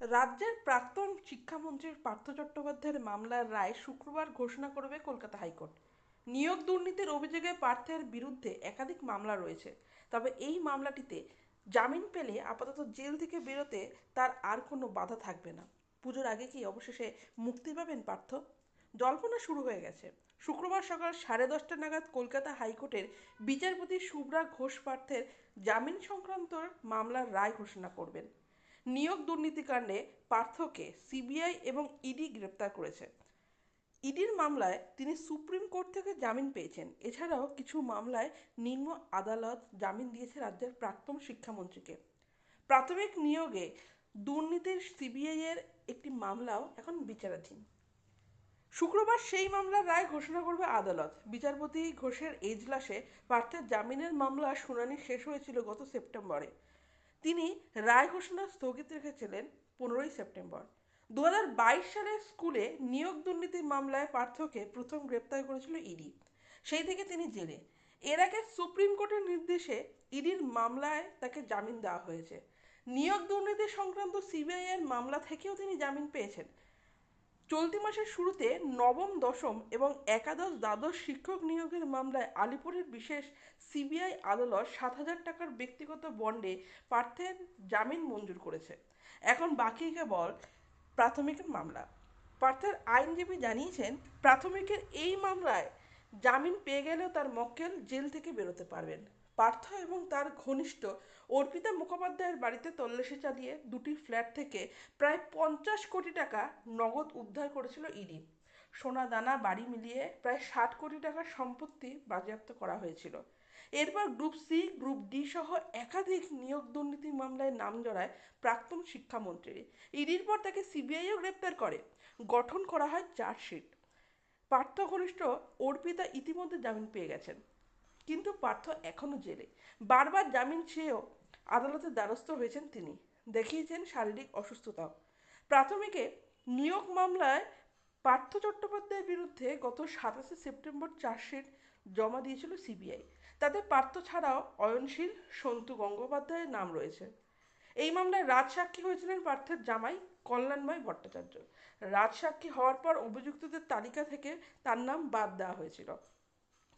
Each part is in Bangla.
রাজ্যের প্রাক্তন শিক্ষামন্ত্রীর পার্থ চট্টোপাধ্যায়ের মামলার রায় শুক্রবার ঘোষণা করবে কলকাতা হাইকোর্ট। নিয়োগ দুর্নীতির অভিযোগে পার্থের বিরুদ্ধে একাধিক মামলা রয়েছে। তবে এই মামলাটিতে জামিন পেলে আপাতত জেল থেকে বেরোতে তার আর কোনো বাধা থাকবে না। পুজোর আগে কি অবশেষে মুক্তি পাবেন পার্থ? জল্পনা শুরু হয়ে গেছে। শুক্রবার সকাল সাড়ে দশটা নাগাদ কলকাতা হাইকোর্টের বিচারপতি শুভ্রা ঘোষ পার্থের জামিন সংক্রান্ত মামলার রায় ঘোষণা করবেন। নিয়োগ দুর্নীতিকাণ্ডে পার্থকে সিবিআই এবং ইডি গ্রেপ্তার করেছে। ইডির মামলায় তিনি সুপ্রিম কোর্ট থেকে জামিন পেয়েছেন। এছাড়াও কিছু মামলায় নিম্ন আদালত জামিন দিয়েছে রাজ্যের প্রাক্তন শিক্ষামন্ত্রীকে। প্রাথমিক নিয়োগে দুর্নীতির সিবিআই এর একটি মামলাও এখন বিচারাধীন। শুক্রবার সেই মামলার রায় ঘোষণা করবে আদালত। বিচারপতি ঘোষের এজলাসে পার্থের জামিনের মামলা শুনানি শেষ হয়েছিল গত সেপ্টেম্বরে। তিনি রায় ঘোষণা স্থগিত রেখেছিলেন পনেরোই সেপ্টেম্বর। দু সালে স্কুলে নিয়োগ দুর্নীতির মামলায় পার্থকে প্রথম গ্রেপ্তার করেছিল ইডি। সেই থেকে তিনি জেলে। এর আগে সুপ্রিম কোর্টের নির্দেশে ইডির মামলায় তাকে জামিন দেওয়া হয়েছে। নিয়োগ দুর্নীতি সংক্রান্ত সিবিআই এর মামলা থেকেও তিনি জামিন পেয়েছেন। চলতি মাসের শুরুতে নবম, দশম এবং একাদশ দ্বাদশ শিক্ষক নিয়োগের মামলায় আলিপুরের বিশেষ সিবিআই আদালত সাত হাজার টাকার ব্যক্তিগত বন্ডে পার্থের জামিন মঞ্জুর করেছে। এখন বাকি কেবল প্রাথমিকের মামলা। পার্থের আইনজীবী জানিয়েছেন, প্রাথমিকের এই মামলায় জামিন পেয়ে গেলেও তার মক্কেল জেল থেকে বেরোতে পারবেন। পার্থ এবং তার ঘনিষ্ঠ অর্পিতা মুখোপাধ্যায়ের বাড়িতে তল্লাশি চালিয়ে দুটি ফ্ল্যাট থেকে প্রায় পঞ্চাশ কোটি টাকা নগদ উদ্ধার করেছিল ইডি। সোনা দানা বাড়ি মিলিয়ে প্রায় ষাট কোটি টাকার সম্পত্তি বাজেয়াপ্ত করা হয়েছিল। এরপর গ্রুপ সি, গ্রুপ ডি সহ একাধিক নিয়োগ দুর্নীতি মামলায় নাম জড়ায় প্রাক্তন শিক্ষামন্ত্রী। ইডির পর তাকে সিবিআইও গ্রেপ্তার করে। গঠন করা হয় চার্জশিট। পার্থ ঘনিষ্ঠ অর্পিতা ইতিমধ্যে জামিন পেয়ে গেছেন। কিন্তু পার্থ এখনও জেলে। বারবার জামিন চেয়েও আদালতের দ্বারস্থ হয়েছেন তিনি। দেখিয়েছেন শারীরিক অসুস্থতাও। প্রাথমিকে নিয়োগ মামলায় পার্থ চট্টোপাধ্যায়ের বিরুদ্ধে গত সাতাশে সেপ্টেম্বর চার্জশিট জমা দিয়েছিল সিবিআই। তাতে পার্থ ছাড়াও অয়নশীল, সন্তু গঙ্গোপাধ্যায়ের নাম রয়েছে। এই মামলায় রাজসাক্ষী হয়েছিলেন পার্থের জামাই কল্যাণময় ভট্টাচার্য। রাজসাক্ষী হওয়ার পর অভিযুক্তদের তালিকা থেকে তার নাম বাদ দেওয়া হয়েছিল।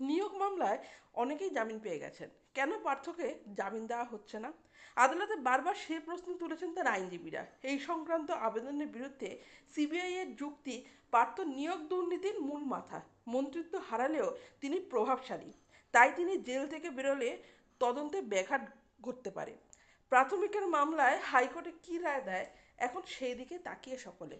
নিয়োগ মামলায় অনেকেই জামিন পেয়ে গেছেন। কেন পার্থকে জামিন দেওয়া হচ্ছে না? আদালতে বারবার সে প্রশ্ন তুলেছেন তার আইনজীবীরা। এই সংক্রান্ত আবেদনের বিরুদ্ধে সিবিআই এর যুক্তি পার্থ নিয়োগ দুর্নীতির মূল মাথা। মন্ত্রিত্ব হারালেও তিনি প্রভাবশালী। তাই তিনি জেল থেকে বেরোলে তদন্তে ব্যাঘাত ঘটতে পারে। প্রাথমিকের মামলায় হাইকোর্টে কী রায় দেয় এখন সেই দিকে তাকিয়ে সকলে।